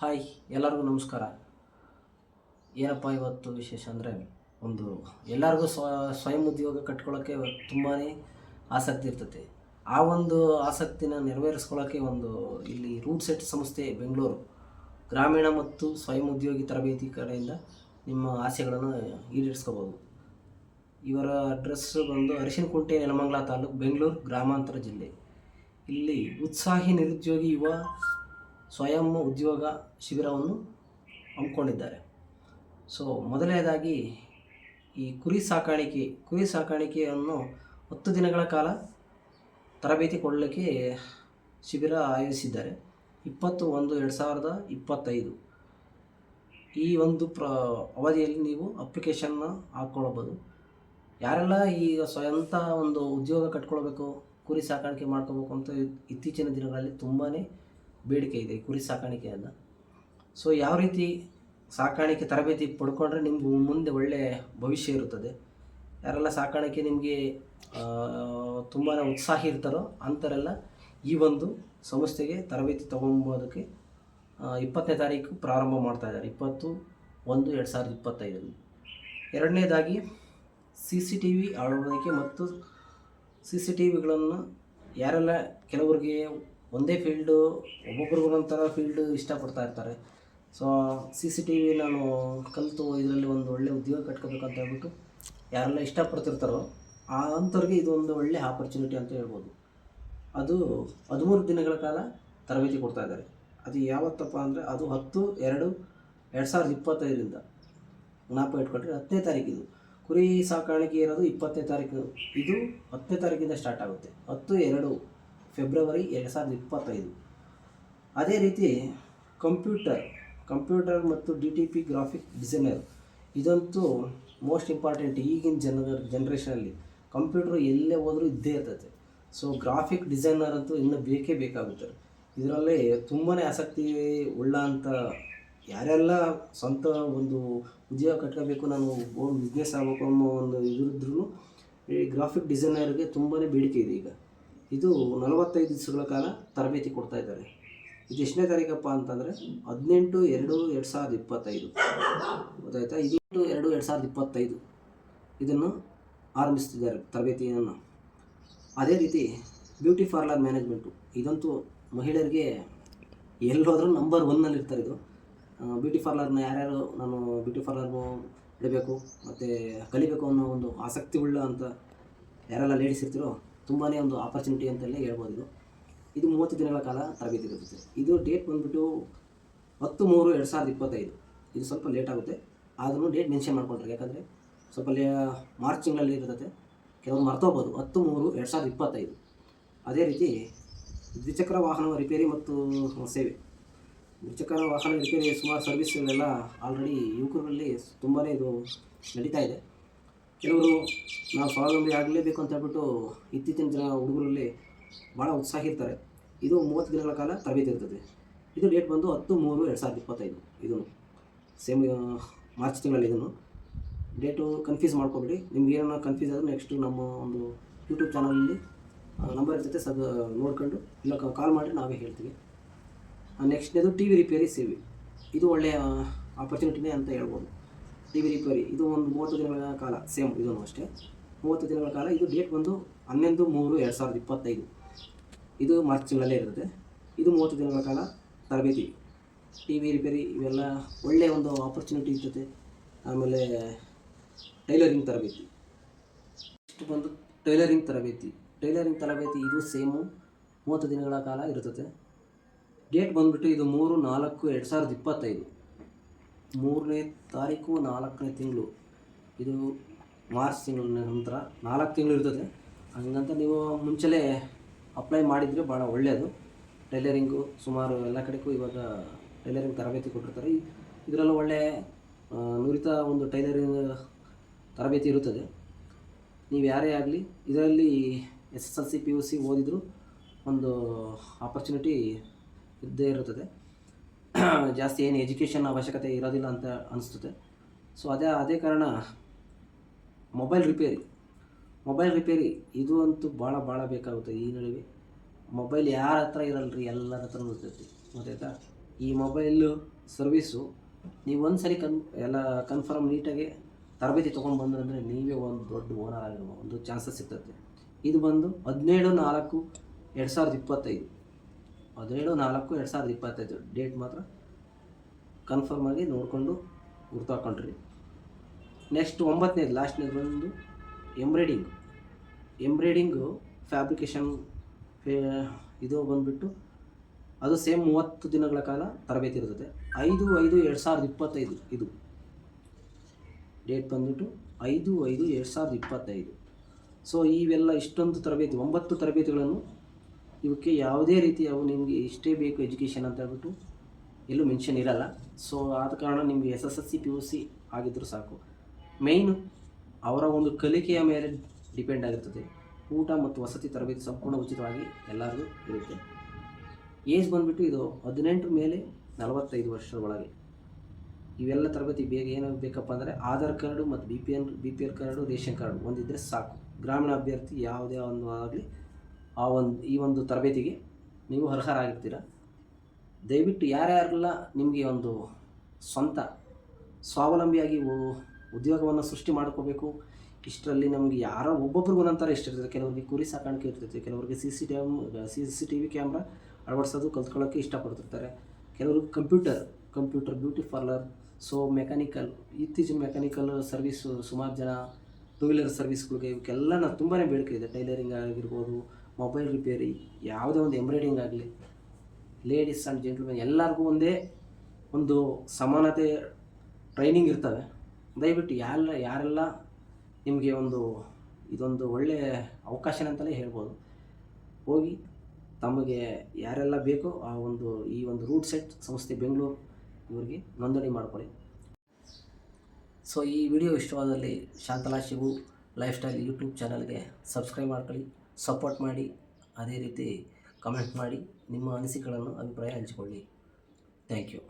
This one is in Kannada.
ಹಾಯ್, ಎಲ್ಲರಿಗೂ ನಮಸ್ಕಾರ. ಏನಪ್ಪ ಇವತ್ತು ವಿಶೇಷ ಅಂದರೆ ಒಂದು ಎಲ್ಲರಿಗೂ ಸ್ವ, ಸ್ವಯಂ ಉದ್ಯೋಗ ಕಟ್ಕೊಳ್ಳೋಕ್ಕೆ ತುಂಬಾ ಆಸಕ್ತಿ ಇರ್ತದೆ ಆ ಒಂದು ಆಸಕ್ತಿನ ನೆರವೇರಿಸ್ಕೊಳ್ಳೋಕ್ಕೆ ಒಂದು ಇಲ್ಲಿ ರೂಟ್ ಸೆಟ್ ಸಂಸ್ಥೆ ಬೆಂಗಳೂರು ಗ್ರಾಮೀಣ ಮತ್ತು ಸ್ವಯಂ ಉದ್ಯೋಗಿ ತರಬೇತಿ ಕಡೆಯಿಂದ ನಿಮ್ಮ ಆಸೆಗಳನ್ನು ಈಡೇರಿಸ್ಕೋಬೋದು. ಇವರ ಅಡ್ರೆಸ್ ಬಂದು ಅರಿಶಿನಕುಂಟೆ ನೆಲಮಂಗಲ ತಾಲೂಕು ಬೆಂಗಳೂರು ಗ್ರಾಮಾಂತರ ಜಿಲ್ಲೆ. ಇಲ್ಲಿ ಉತ್ಸಾಹಿ ನಿರುದ್ಯೋಗಿ ಯುವ ಸ್ವಯಂ ಉದ್ಯೋಗ ಶಿಬಿರವನ್ನು ಹಮ್ಮಿಕೊಂಡಿದ್ದಾರೆ. ಸೊ ಮೊದಲನೇದಾಗಿ ಈ ಕುರಿ ಸಾಕಾಣಿಕೆ, ಕುರಿ ಸಾಕಾಣಿಕೆಯನ್ನು ಹತ್ತು ದಿನಗಳ ಕಾಲ ತರಬೇತಿ ಕೊಡಲಿಕ್ಕೆ ಶಿಬಿರ ಆಯೋಜಿಸಿದ್ದಾರೆ. ಇಪ್ಪತ್ತು ಒಂದು ಎರಡು ಸಾವಿರದ ಇಪ್ಪತ್ತೈದು. ಈ ಒಂದು ಪ್ರ, ಅವಧಿಯಲ್ಲಿ ನೀವು ಅಪ್ಲಿಕೇಶನ್ನ ಹಾಕ್ಕೊಳ್ಬೋದು. ಯಾರೆಲ್ಲ ಈಗ ಸ್ವಂತ ಒಂದು ಉದ್ಯೋಗ ಕಟ್ಕೊಳ್ಬೇಕು, ಕುರಿ ಸಾಕಾಣಿಕೆ ಮಾಡ್ಕೋಬೇಕು ಅಂತ ಇತ್ತೀಚಿನ ದಿನಗಳಲ್ಲಿ ತುಂಬಾ ಬೇಡಿಕೆ ಇದೆ, ಕುರಿ ಸಾಕಾಣಿಕೆಯನ್ನು ಸೊ ಯಾವ ರೀತಿ ಸಾಕಾಣಿಕೆ ತರಬೇತಿ ಪಡ್ಕೊಂಡ್ರೆ ನಿಮ್ಗೆ ಮುಂದೆ ಒಳ್ಳೆಯ ಭವಿಷ್ಯ ಇರುತ್ತದೆ. ಯಾರೆಲ್ಲ ಸಾಕಾಣಿಕೆ ನಿಮಗೆ ತುಂಬಾ ಉತ್ಸಾಹ ಇರ್ತಾರೋ ಅಂಥರೆಲ್ಲ ಈ ಒಂದು ಸಂಸ್ಥೆಗೆ ತರಬೇತಿ ತೊಗೊಂಬೋದಕ್ಕೆ ಇಪ್ಪತ್ತನೇ ತಾರೀಕು ಪ್ರಾರಂಭ ಮಾಡ್ತಾ ಇದ್ದಾರೆ. ಇಪ್ಪತ್ತು ಒಂದು ಎರಡು ಸಾವಿರದ ಇಪ್ಪತ್ತೈದರಲ್ಲಿ. ಎರಡನೇದಾಗಿ ಸಿ ಸಿ ಟಿ ವಿ ಅಳವಡಿಕೆ ಮತ್ತು ಸಿ ಸಿ ಟಿ ವಿಗಳನ್ನು ಯಾರೆಲ್ಲ ಕೆಲವರಿಗೆ ಒಂದೇ ಫೀಲ್ಡು ಒಬ್ಬೊಬ್ರಿಗೆ ಒಂದೊಂಥರ ಫೀಲ್ಡು ಇಷ್ಟಪಡ್ತಾ ಇರ್ತಾರೆ. So C C T V ನಾನು ಕಲಿತು ಇದರಲ್ಲಿ ಒಂದು ಒಳ್ಳೆ ಉದ್ಯೋಗ ಕಟ್ಕೋಬೇಕು ಅಂತ ಹೇಳ್ಬಿಟ್ಟು ಯಾರೆಲ್ಲ ಇಷ್ಟಪಡ್ತಿರ್ತಾರೋ ಆ ಅಂಥವ್ರಿಗೆ ಇದು ಒಂದು ಒಳ್ಳೆ ಆಪರ್ಚುನಿಟಿ ಅಂತ ಹೇಳ್ಬೋದು. ಅದು ಹದಿಮೂರು ದಿನಗಳ ಕಾಲ ತರಬೇತಿ ಕೊಡ್ತಾ ಇದ್ದಾರೆ. ಅದು ಯಾವತ್ತಪ್ಪ ಅಂದರೆ ಅದು ಹತ್ತು, ಎರಡು ಎರಡು ಸಾವಿರದ ಇಪ್ಪತ್ತೈದರಿಂದ. ಜ್ಞಾಪ ಇಟ್ಕೊಂಡ್ರೆ ಹತ್ತನೇ ತಾರೀಕಿದು. ಕುರಿ ಸಾಕಾಣಿಕೆ ಇರೋದು ಇಪ್ಪತ್ತನೇ ತಾರೀಕು. ಇದು ಹತ್ತನೇ ತಾರೀಕಿಂದ ಸ್ಟಾರ್ಟ್ ಆಗುತ್ತೆ. ಹತ್ತು, ಎರಡು. ಫೆಬ್ರವರಿ ಎರಡು ಸಾವಿರದ ಇಪ್ಪತ್ತೈದು. ಅದೇ ರೀತಿ ಕಂಪ್ಯೂಟರ್ ಕಂಪ್ಯೂಟರ್ ಮತ್ತು D T P graphic designer. ಇದಂತೂ ಮೋಸ್ಟ್ ಇಂಪಾರ್ಟೆಂಟ್ ಈಗಿನ ಜನ ಜನ್ರೇಷನಲ್ಲಿ. ಕಂಪ್ಯೂಟರ್ ಎಲ್ಲೇ ಹೋದರೂ ಇದ್ದೇ ಇರ್ತದೆ ಸೊ, ಗ್ರಾಫಿಕ್ ಡಿಸೈನರ್ ಅಂತೂ ಇನ್ನೂ ಬೇಕೇ ಬೇಕಾಗುತ್ತೆ. ಇದರಲ್ಲಿ ತುಂಬಾ ಆಸಕ್ತಿ ಉಳ್ಳ ಅಂತ ಯಾರೆಲ್ಲ ಸ್ವಂತ ಒಂದು ಉದ್ಯೋಗ ಕಟ್ಕೋಬೇಕು ನಾನು ಓನ್ ಬಿಸ್ನೆಸ್ ಆಗಬೇಕು ಅನ್ನೋ ಒಂದು ಇದ್ರೂ ಈ ಗ್ರಾಫಿಕ್ ಡಿಸೈನರ್ಗೆ ತುಂಬಾ ಬೇಡಿಕೆ ಇದೆ ಈಗ. ಇದು ನಲವತ್ತೈದು ದಿವಸಗಳ ಕಾಲ ತರಬೇತಿ ಕೊಡ್ತಾ ಇದ್ದಾರೆ. ಇದು ಎಷ್ಟನೇ ತಾರೀಕಪ್ಪ ಅಂತಂದರೆ ಹದಿನೆಂಟು ಎರಡು ಎರಡು ಸಾವಿರದ ಇಪ್ಪತ್ತೈದು. ಗೊತ್ತಾಯ್ತಾ? ಇದು ಎರಡು ಎರಡು ಸಾವಿರದ ಇಪ್ಪತ್ತೈದು. ಇದನ್ನು ಆರಂಭಿಸ್ತಿದ್ದಾರೆ ತರಬೇತಿಯನ್ನು. ಅದೇ ರೀತಿ ಬ್ಯೂಟಿ ಪಾರ್ಲರ್ ಮ್ಯಾನೇಜ್ಮೆಂಟು. ಇದಂತೂ ಮಹಿಳೆಯರಿಗೆ ಎಲ್ಲೋದ್ರೂ ನಂಬರ್ ಒನ್ನಲ್ಲಿ ಇರ್ತಾರೆ ಇದು. ಬ್ಯೂಟಿ ಪಾರ್ಲರ್ನ ಯಾರ್ಯಾರು ನಾನು ಬ್ಯೂಟಿ ಪಾರ್ಲರ್ ಇಡಬೇಕು, ಮತ್ತು ಕಲಿಬೇಕು ಅನ್ನೋ ಒಂದು ಆಸಕ್ತಿ ಉಳ್ಳ ಅಂತ ಯಾರೆಲ್ಲ ಲೇಡೀಸ್ ಇರ್ತೀರೋ ತುಂಬಾ ಒಂದು ಆಪರ್ಚುನಿಟಿ ಅಂತಲೇ ಹೇಳ್ಬೋದು ಇದು. ಇದು ಮೂವತ್ತು ದಿನಗಳ ಕಾಲ ತರಬೇತಿ ಇರುತ್ತೆ ಇದು ಡೇಟ್ ಬಂದುಬಿಟ್ಟು ಹತ್ತು ಮೂರು ಎರಡು ಸಾವಿರದ ಇಪ್ಪತ್ತೈದು. ಇದು ಸ್ವಲ್ಪ ಲೇಟ್ ಆಗುತ್ತೆ. ಆದರೂ ಡೇಟ್ ಮೆನ್ಷನ್ ಮಾಡ್ಕೊಂಡ್ರೆ, ಯಾಕಂದರೆ ಸ್ವಲ್ಪ ಲೇ ಮಾರ್ಚ್ ತಿಂಗಳಲ್ಲಿ ಇರುತ್ತೆ ಕೆಲವರು ಮರ್ತೋಗ್ಬೋದು. ಹತ್ತು ಮೂರು ಎರಡು ಸಾವಿರದ ಇಪ್ಪತ್ತೈದು. ಅದೇ ರೀತಿ ದ್ವಿಚಕ್ರ ವಾಹನ ರಿಪೇರಿ ಮತ್ತು ಸೇವೆ. ದ್ವಿಚಕ್ರ ವಾಹನ ರಿಪೇರಿ ಸುಮಾರು ಸರ್ವಿಸ್ಗಳೆಲ್ಲ ಆಲ್ರೆಡಿ ಯುವಕರಲ್ಲಿ ತುಂಬಾ ಇದು ನಡೀತಾ ಇದೆ. ಕೆಲವರು, ನಾವು ಸ್ವಾವಲಂಬಿ ಆಗಲೇಬೇಕು ಅಂತ ಹೇಳ್ಬಿಟ್ಟು ಇತ್ತೀಚಿನ ಜನ ಹುಡುಗರಲ್ಲಿ ಭಾಳ ಉತ್ಸಾಹ ಇರ್ತಾರೆ. ಇದು ಮೂವತ್ತು ದಿನಗಳ ಕಾಲ ತರಬೇತಿ ಇರ್ತದೆ. ಇದು ಡೇಟ್ ಬಂದು ಹತ್ತು ಮೂರು ಎರಡು ಸಾವಿರದ ಇಪ್ಪತ್ತೈದು ಇದನ್ನು ಸೇಮ್ ಮಾರ್ಚ್ ತಿಂಗಳಲ್ಲಿ ಇದನ್ನು ಡೇಟು ಕನ್ಫ್ಯೂಸ್ ಮಾಡ್ಕೊಬೇಡಿ. ನಿಮ್ಗೆ ಏನೋ ಕನ್ಫ್ಯೂಸ್ ಆದರೆ ನೆಕ್ಸ್ಟು ನಮ್ಮ ಒಂದು ಯೂಟ್ಯೂಬ್ ಚಾನಲಲ್ಲಿ ನಂಬರ್ ಇರ್ತೈತೆ, ಸದ್, ನೋಡ್ಕೊಂಡು, ಇಲ್ಲ ಕಾಲ್ ಮಾಡಿ ನಾವೇ ಹೇಳ್ತೀವಿ. ನೆಕ್ಸ್ಟ್ ಇದು ಟಿ ವಿ ರಿಪೇರಿ ಸೇವೆ. ಇದು ಒಳ್ಳೆಯ ಆಪರ್ಚುನಿಟಿನೇ ಅಂತ ಹೇಳ್ಬೋದು. ಟಿ ಕ್ವರಿ ರಿಪೇರಿ ಇದು ಒಂದು ಮೂವತ್ತು ದಿನಗಳ ಕಾಲ ಸೇಮ್ ಇದೂ ಅಷ್ಟೇ. ಮೂವತ್ತು ದಿನಗಳ ಕಾಲ, ಇದು ಡೇಟ್ ಬಂದು ಹನ್ನೊಂದು ಮೂರು ಎರಡು ಸಾವಿರದ ಇಪ್ಪತ್ತೈದು. ಇದು ಮಾರ್ಚ್ ತಿಂಗಳಲ್ಲೇ ಇರುತ್ತೆ. ಇದು ಮೂವತ್ತು ದಿನಗಳ ಕಾಲ ತರಬೇತಿ. ಟಿ ವಿ ರಿಪೇರಿ ಇವೆಲ್ಲ ಒಳ್ಳೆಯ ಒಂದು ಆಪರ್ಚುನಿಟಿ ಇರ್ತದೆ. ಆಮೇಲೆ ಟೈಲರಿಂಗ್ ತರಬೇತಿ. ಇಷ್ಟು ಬಂದು ಟೈಲರಿಂಗ್ ತರಬೇತಿ. ಟೈಲರಿಂಗ್ ತರಬೇತಿ ಇದು ಸೇಮು ಮೂವತ್ತು ದಿನಗಳ ಕಾಲ ಇರ್ತದೆ. ಡೇಟ್ ಬಂದುಬಿಟ್ಟು ಇದು ಮೂರು ನಾಲ್ಕು ಎರಡು ಸಾವಿರದ ಇಪ್ಪತ್ತೈದು. ಮೂರನೇ ತಾರೀಕು ನಾಲ್ಕನೇ ತಿಂಗಳು. ಇದು ಮಾರ್ಚ್ ತಿಂಗಳ ನಂತರ ನಾಲ್ಕು ತಿಂಗಳು ಇರ್ತದೆ. ಹಂಗಂತ ನೀವು ಮುಂಚೆಲೇ ಅಪ್ಲೈ ಮಾಡಿದರೆ ಭಾಳ ಒಳ್ಳೆಯದು ಟೈಲರಿಂಗು ಸುಮಾರು ಎಲ್ಲ ಕಡೆಗೂ ಇವಾಗ ಟೈಲರಿಂಗ್ ತರಬೇತಿ ಕೊಟ್ಟಿರ್ತಾರೆ. ಇದರಲ್ಲೂ ಒಳ್ಳೆ ನುರಿತ ಒಂದು ಟೈಲರಿಂಗ್ ತರಬೇತಿ ಇರುತ್ತದೆ. ನೀವು ಯಾರೇ ಆಗಲಿ, ಇದರಲ್ಲಿ S S L C P U C ಓದಿದರೂ ಒಂದು ಆಪರ್ಚುನಿಟಿ ಇದ್ದೇ ಇರುತ್ತದೆ. ಜಾಸ್ತಿ ಏನು ಎಜುಕೇಷನ್ ಅವಶ್ಯಕತೆ ಇರೋದಿಲ್ಲ ಅಂತ ಅನಿಸ್ತದೆ. ಸೊ ಅದೇ ಅದೇ ಕಾರಣ ಮೊಬೈಲ್ ರಿಪೇರಿ ಮೊಬೈಲ್ ರಿಪೇರಿ ಇದು ಅಂತೂ ಭಾಳ ಭಾಳ ಬೇಕಾಗುತ್ತೆ ಈ ನಡುವೆ. ಮೊಬೈಲ್ ಯಾರ ಹತ್ರ ಇರಲ್ಲ ರೀ ಎಲ್ಲರ ಹತ್ರ ಇರ್ತೈತಿ. ಗೊತ್ತಾಯ್ತಾ? ಈ ಮೊಬೈಲು ಸರ್ವೀಸು ನೀವು ಒಂದು ಸರಿ ಕನ್, ಎಲ್ಲ ಕನ್ಫರ್ಮ್ ನೀಟಾಗಿ ತರಬೇತಿ ತೊಗೊಂಡು ಬಂದ್ರಂದರೆ ನೀವೇ ಒಂದು ದೊಡ್ಡ ಓನರ್ ಆಗಿರೋ ಒಂದು ಚಾನ್ಸಸ್ ಸಿಗ್ತದೆ ಇದು ಬಂದು ಹದಿನೇಳು ನಾಲ್ಕು ಎರಡು ಸಾವಿರದ ಇಪ್ಪತ್ತೈದು. ಹದಿನೇಳು, ನಾಲ್ಕು, ಎರಡು ಸಾವಿರದ ಇಪ್ಪತ್ತೈದು ಡೇಟ್ ಮಾತ್ರ ಕನ್ಫರ್ಮ್ ಆಗಿ ನೋಡಿಕೊಂಡು ಗುರ್ತು ಹಾಕೊಂಡ್ರಿ ನೆಕ್ಸ್ಟ್ ಒಂಬತ್ತನೇದು ಲಾಸ್ಟ್ನೇದು ಬಂದು ಎಂಬ್ರಾಯ್ಡಿಂಗ್ ಎಂಬ್ರಾಯ್ಡಿಂಗು ಫ್ಯಾಬ್ರಿಕೇಷನ್ ಫೇ, ಇದು ಬಂದುಬಿಟ್ಟು ಅದು ಸೇಮ್ ಮೂವತ್ತು ದಿನಗಳ ಕಾಲ ತರಬೇತಿ ಇರ್ತದೆ. ಐದು ಐದು, ಎರಡು ಸಾವಿರದ ಇಪ್ಪತ್ತೈದು ಇದು. ಡೇಟ್ ಬಂದುಬಿಟ್ಟು ಐದು ಐದು, ಎರಡು ಸಾವಿರದ ಇಪ್ಪತ್ತೈದು. ಸೊ ಇವೆಲ್ಲ ಇಷ್ಟೊಂದು ತರಬೇತಿ, ಒಂಬತ್ತು ತರಬೇತಿಗಳನ್ನು ಇವಕ್ಕೆ ಯಾವುದೇ ರೀತಿ ಅವು ನಿಮಗೆ ಇಷ್ಟೇ ಬೇಕು ಎಜುಕೇಷನ್ ಅಂತ ಹೇಳ್ಬಿಟ್ಟು ಎಲ್ಲೂ ಮೆನ್ಷನ್ ಇರಲ್ಲ. ಸೊ ಆದ ಕಾರಣ ನಿಮಗೆ S S S C P U C ಆಗಿದ್ದರೂ ಸಾಕು. ಮೇಯ್ನು ಅವರ ಒಂದು ಕಲಿಕೆಯ ಮೇಲೆ ಡಿಪೆಂಡ್ ಆಗಿರ್ತದೆ. ಊಟ ಮತ್ತು ವಸತಿ ತರಬೇತಿ ಸಂಪೂರ್ಣ ಉಚಿತವಾಗಿ ಎಲ್ಲರಿಗೂ ಇರುತ್ತೆ. ಏಜ್ ಬಂದುಬಿಟ್ಟು ಇದು ಹದಿನೆಂಟು ಮೇಲೆ ನಲವತ್ತೈದು ವರ್ಷದ ಒಳಗೆ. ಇವೆಲ್ಲ ತರಬೇತಿ ಬೇಗ ಏನು ಬೇಕಪ್ಪ ಅಂದರೆ ಆಧಾರ್ ಕಾರ್ಡು ಮತ್ತು B P L B P L card, ration card ಒಂದಿದ್ದರೆ ಸಾಕು. ಗ್ರಾಮೀಣ ಅಭ್ಯರ್ಥಿ ಯಾವುದೇ ಒಂದು ಆಗಲಿ ಆ ಒಂದು, ಈ ಒಂದು ತರಬೇತಿಗೆ ನೀವು ಅರ್ಹರಾಗಿರ್ತೀರ? ದಯವಿಟ್ಟು ಯಾರ್ಯಾರೆಲ್ಲ ನಿಮಗೆ ಒಂದು ಸ್ವಂತ, ಸ್ವಾವಲಂಬಿಯಾಗಿ ಉದ್ಯೋಗವನ್ನು ಸೃಷ್ಟಿ ಮಾಡ್ಕೋಬೇಕು, ಇಷ್ಟರಲ್ಲಿ ನಮಗೆ ಯಾರೋ ಒಬ್ಬೊಬ್ರಿಗೂ ಒಂದೊಂಥರ ಇಷ್ಟ ಇರ್ತದೆ ಕೆಲವರಿಗೆ ಕುರಿ ಸಾಕಾಣಿಕೆ ಇರ್ತೈತೆ ಕೆಲವರಿಗೆ C C T C C T V camera ಅಳವಡಿಸೋದು ಕಲ್ತ್ಕೊಳ್ಳೋಕ್ಕೆ ಇಷ್ಟಪಡ್ತಿರ್ತಾರೆ. ಕೆಲವರು computer computer, beauty parlour, so mechanical, ಇತ್ತೀಚಿನ ಮೆಕ್ಯಾನಿಕಲ್ ಸರ್ವಿಸು ಸುಮಾರು ಜನ ಟೂ ವೀಲರ್ ಸರ್ವಿಸ್ಗಳಿಗೆ ಇವಕ್ಕೆಲ್ಲ ತುಂಬಾ ಬೇಡಿಕೆ ಇದೆ. ಟೈಲರಿಂಗ್ ಆಗಿರ್ಬೋದು ಮೊಬೈಲ್ ರಿಪೇರಿ ಯಾವುದೇ ಒಂದು ಎಂಬ್ರಾಯ್ಡಿಂಗ್ ಆಗಲಿ ಲೇಡೀಸ್ ಆ್ಯಂಡ್ ಜೆಂಟ್ಲ್ಮೆನ್ ಎಲ್ಲರಿಗೂ ಒಂದೇ ಒಂದು ಸಮಾನತೆ ಟ್ರೈನಿಂಗ್ ಇರ್ತವೆ. ದಯವಿಟ್ಟು ಯಾರೆಲ್ಲ ಯಾರೆಲ್ಲ ನಿಮಗೆ ಒಂದು ಇದೊಂದು ಒಳ್ಳೆಯ ಅವಕಾಶ ಅಂತಲೇ ಹೇಳ್ಬೋದು. ಹೋಗಿ ತಮಗೆ ಯಾರೆಲ್ಲ ಬೇಕೋ ಆ ಒಂದು, ಈ ಒಂದು ರೂಟ್ ಸೆಟ್ ಸಂಸ್ಥೆ ಬೆಂಗಳೂರು ಇವರಿಗೆ ನೋಂದಣಿ ಮಾಡಿಕೊಳ್ಳಿ. ಸೊ ಈ ವಿಡಿಯೋ ಇಷ್ಟವಾದಲ್ಲಿ Shantala Shivu lifestyle YouTube ಚಾನಲ್ಗೆ ಸಬ್ಸ್ಕ್ರೈಬ್ ಮಾಡ್ಕೊಳ್ಳಿ. ಸಪೋರ್ಟ್ ಮಾಡಿ ಅದೇ ರೀತಿ ಕಮೆಂಟ್ ಮಾಡಿ ನಿಮ್ಮ ಅನಿಸಿಕೆಗಳನ್ನು ಅಭಿಪ್ರಾಯ ಹಂಚಿಕೊಳ್ಳಿ. Thank you